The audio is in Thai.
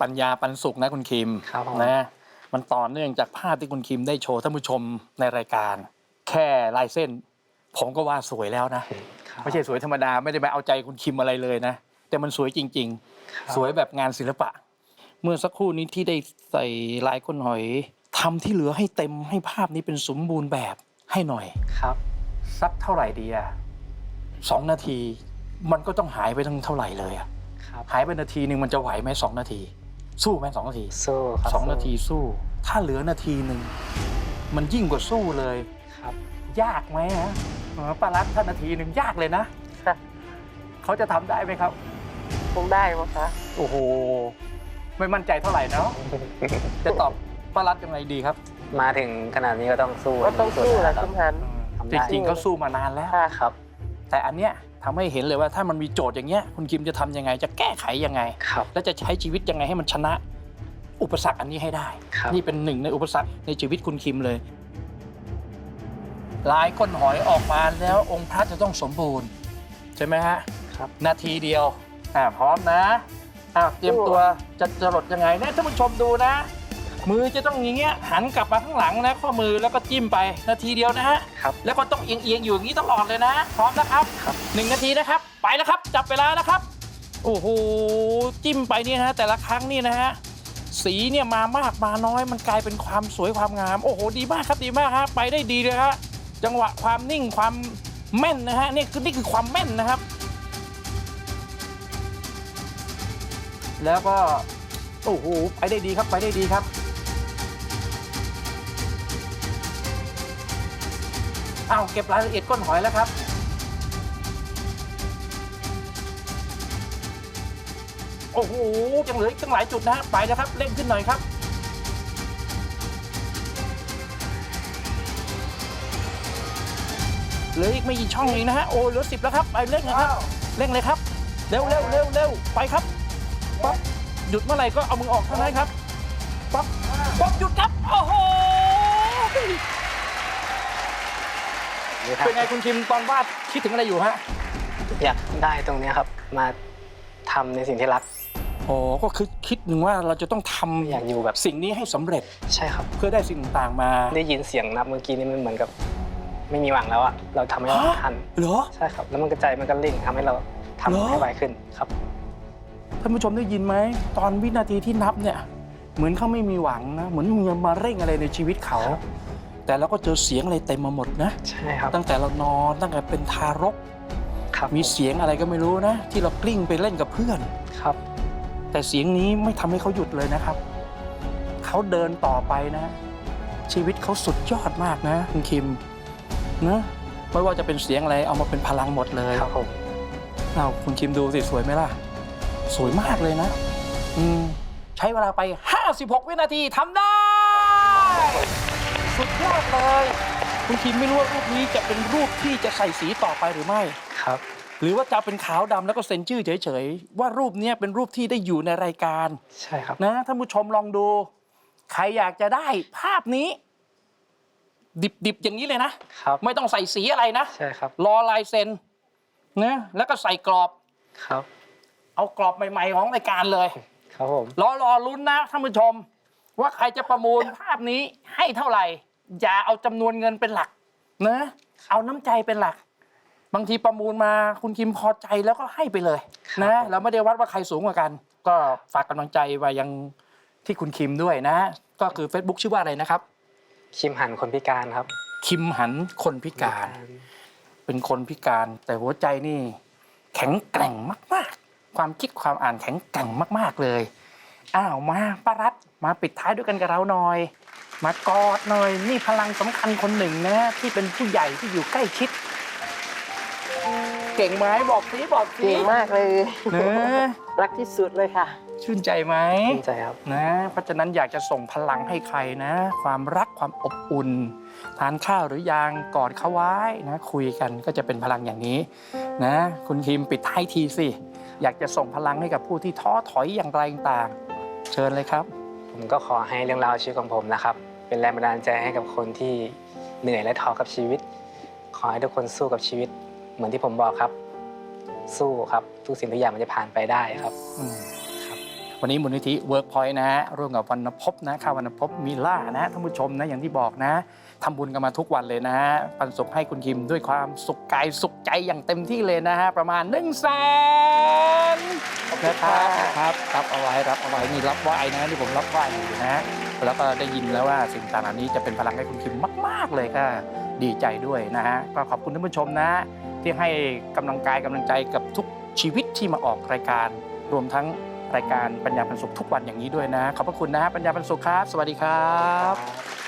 ปัญญาปันสุขนะคุณคิมครับผม นะมันต่อเนื่องจากภาพที่คุณคิมได้โชว์ท่านผู้ชมในรายการ แค่ลายเส้น ผมก็ว่าสวยแล้วนะ ครับ ไม่ใช่สวยธรรมดาไม่ได้มาเอาใจคุณคิมอะไรเลยนะ แต่มันสวยจริง ครับ ๆ สวยแบบงานศิลปะ เมื่อสักครู่นี้ที่ได้ใส่ลายก้นหอยทำที่เหลือให้เต็มให้ภาพนี้เป็นสมบูรณ์แบบให้หน่อย ครับ สักเท่าไหร่ดีอะสองนาที มันก็ต้องหายไปทั้งเท่าไหร่เลยอะครับ หายไปนาทีหนึ่งมันจะไหวไหมสองนาที สู้ไหมสองนาทีสู้ครับสองนาทีสู้ ถ้าเหลือนาทีหนึ่งมันยิ่งกว่าสู้เลยครับ ยากไหมฮะเออป้ารัตถ้านาทีหนึ่งยากเลยนะค่ะเขาจะทำได้ไหมครับ คงได้มั้งคะโอ้โห ไม่มั่นใจเท่าไหร่เนาะจะตอบป้ารัตยังไงดีครับ มาถึงขนาดนี้ก็ต้องสู้ก็ต้องสู้แหละครัคุบณหันทำจได้ริงๆเขาสู้มานานแล้วค่ะครับ แต่อันเนี้ย ทำให้เห็นเลยว่าถ้ามันมีโจทย์อย่างเงี้ยคุณคิมจะทำยังไง จะแก้ไขยังไงครับแล้วจะใช้ชีวิตยังไงให้มันชนะ อุปสรรคอันนี้ให้ได้ครับนี่เป็นหนึ่งในอุปสรรคในชีวิตคุณคิมเลยลายก้นหอยออกมาแล้วองค์พระจะต้องสมบูรณ์ ใช่ไหมฮะครับนาทีเดียวอ่าพร้อมนะอ่าเตรียมตัวจะจะหลดยังไงเนี่ยท่านผู้ชมดูนะ มือจะต้องอย่างเงี้ยหันกลับมาข้างหลังนะข้อมือแล้วก็จิ้มไปนาทีเดียวนะฮะครับแล้วก็ต้องเอียงเอียงๆอยู่อย่างนี้ตลอดเลยนะ พร้อมนะครับครับหนึ่งนาทีนะครับ ไปแล้วครับ จับเวลานะครับ โอ้โหจิ้มไปเนี่ยนะแต่ละครั้งนี่นะฮะสีเนี่ยมามากมาน้อยมันกลายเป็นความสวยความงาม โอ้โห ดีมากครับดีมากฮะไปได้ดีเลยฮะจังหวะความนิ่งความแม่นนะฮะนี่คือนี่คือความแม่นนะครับ แล้วก็โอ้โหไปได้ดีครับไปได้ดีครับ อ้าวเก็บรายละเอียดก้นหอยแล้วครับ โอ้โหยังเหลืออีกตั้งหลายจุดนะฮะไปนะครับเร่งขึ้นหน่อยครับ เหลืออีกไม่กี่ช่องเองนะฮะโอ้เหลือสิบแล้วครับไปเร่งนะครับเร่งเลยครับเร็วเร็วเร็วเร็วไปครับป๊อปหยุดเมื่อไหร่ก็เอามือออกเท่านั้นครับป๊อปป๊อปหยุดครับโอ้โหนี่ครับ เป็นไงคุณคิมตอนวาดคิดถึงอะไรอยู่ฮะอยากได้ตรงเนี้ยครับ มาทำในสิ่งที่รักอ๋อก็คือคิดหนึ่งว่าเราจะต้องทำอยากอยู่แบบสิ่งนี้ให้สำเร็จใช่ครับ เพื่อได้สิ่งต่างๆมาได้ยินเสียงนับเมื่อกี้นี่มันเหมือนกับ ไม่มีหวังแล้วอะเราทำให้เราฮะทันเหรอใช่ครับ แล้วมันกระจายมันก็เร่งทำให้เราทำเหรอให้ไวขึ้นครับท่านผู้ชมได้ยินไหมตอนวินาทีที่นับเนี่ย เหมือนเขาไม่มีหวังนะเหมือนมีมาเร่งอะไรในชีวิตเขาครับ แต่เราก็เจอเสียงอะไรเต็มมาหมดนะ ใช่ครับตั้งแต่เรานอนตั้งแต่เป็นทารก ครับมีเสียงอะไรก็ไม่รู้นะ ที่เรากลิ้งไปเล่นกับเพื่อน ครับ แต่เสียงนี้ไม่ทำให้เขาหยุดเลยนะครับ เขาเดินต่อไปนะ ชีวิตเขาสุดยอดมากนะคุณคิมนะไม่ว่าจะเป็นเสียงอะไรเอามาเป็นพลังหมดเลยครับผมเอาคุณคิมดูสิสวยไหมล่ะ สวยมากเลยนะ อืมใช้เวลาไป 56 วินาทีทำได้ สุดยอดเลยคุณคิมไม่รู้ว่ารูปนี้จะเป็นรูปที่จะใส่สีต่อไปหรือไม่ ครับ หรือว่าจะเป็นขาวดำแล้วก็เซ็นชื่อเฉยๆ ว่ารูปเนี้ยเป็นรูปที่ได้อยู่ในรายการ ใช่ครับนะท่านผู้ชมลองดู ใครอยากจะได้ภาพนี้ ดิบๆอย่างนี้เลยนะครับไม่ต้องใส่สีอะไรนะใช่ครับรอลายเซ็นนะแล้วก็ใส่กรอบครับ เอากรอบใหม่ ๆ ของรายการเลย ครับผมรอรอลุ้นนะท่านผู้ชม ว่าใครจะประมูลภาพนี้ให้เท่าไหร่ อย่าเอาจำนวนเงินเป็นหลักนะเอาน้ำใจเป็นหลัก บางทีประมูลมาคุณคิมพอใจแล้วก็ให้ไปเลยนะเราไม่ได้วัดว่าใครสูงกว่ากัน ก็ฝากกำลังใจไว้ยังที่คุณคิมด้วยนะ ก็คือ Facebook ชื่อว่าอะไรนะครับ คิมหันคนพิการครับ คิมหันคนพิการ เป็นคนพิการแต่หัวใจนี่ แข็งแกร่งมาก ๆ ความคิดความอ่านแข็งแกร่งมาก ๆเลย อ้าวมาป้ารัต มาปิดท้ายด้วยกันกับเราหน่อย มากอดหน่อยนี่พลังสำคัญคนหนึ่งนะ ที่เป็นผู้ใหญ่ที่อยู่ใกล้ชิด เก่งไหมบอกสิบอกสิเก่งมากเลยเนอะรักที่สุดเลยค่ะชื่นใจไหมภูมิใจครับ นะ เพราะฉะนั้นอยากจะส่งพลังให้ใครนะ ความรักความอบอุ่น ทานข้าวหรือยังกอดเขาไว้นะ คุยกันก็จะเป็นพลังอย่างนี้ นะ คุณคิมปิดท้ายทีสิ อยากจะส่งพลังให้กับผู้ที่ท้อถอยอย่างไรต่างๆเชิญเลยครับ ผมก็ขอให้เรื่องราวชีวิตของผมนะครับ เป็นแรงบันดาลใจให้กับคนที่เหนื่อยและท้อกับชีวิต ขอให้ทุกคนสู้กับชีวิต เหมือนที่ผมบอกครับ สู้ครับ ทุกสิ่งทุกอย่างมันจะผ่านไปได้ครับ อืมครับววันนี้มูลนิธิ Workpoint นะฮะร่วมกับวรรณพบนะข้าววรรณพบมีล่านะท่านผู้ชมนะอย่างที่บอกนะทำบุญกันมาทุกวันเลยนะฮะปันสุขให้คุณคิมด้วยความสุขกายสุขใจอย่างเต็มที่เลยนะฮะประมาณ1นึ่งแสนนะครับครับรับเอาไว้รับเอาไว้นี่รับไหว้นะนี่ผมรับไหว้อยู่นะแล้วก็ได้ยินแล้วว่าสิ่งต่างๆเหล่านี้จะเป็นพลังให้คุณคิมมาก ๆเลยก็ดีใจด้วยนะฮะก็ขอบคุณท่านผู้ชมนะ ที่ให้กำลังกายกำลังใจกับทุกชีวิตที่มาออกรายการรวมทั้ง รายการปัญญาบรรสุขทุกวันอย่างนี้ด้วยนะ ขอบพระคุณนะปัญญาบรรสุขครับ สวัสดีครับ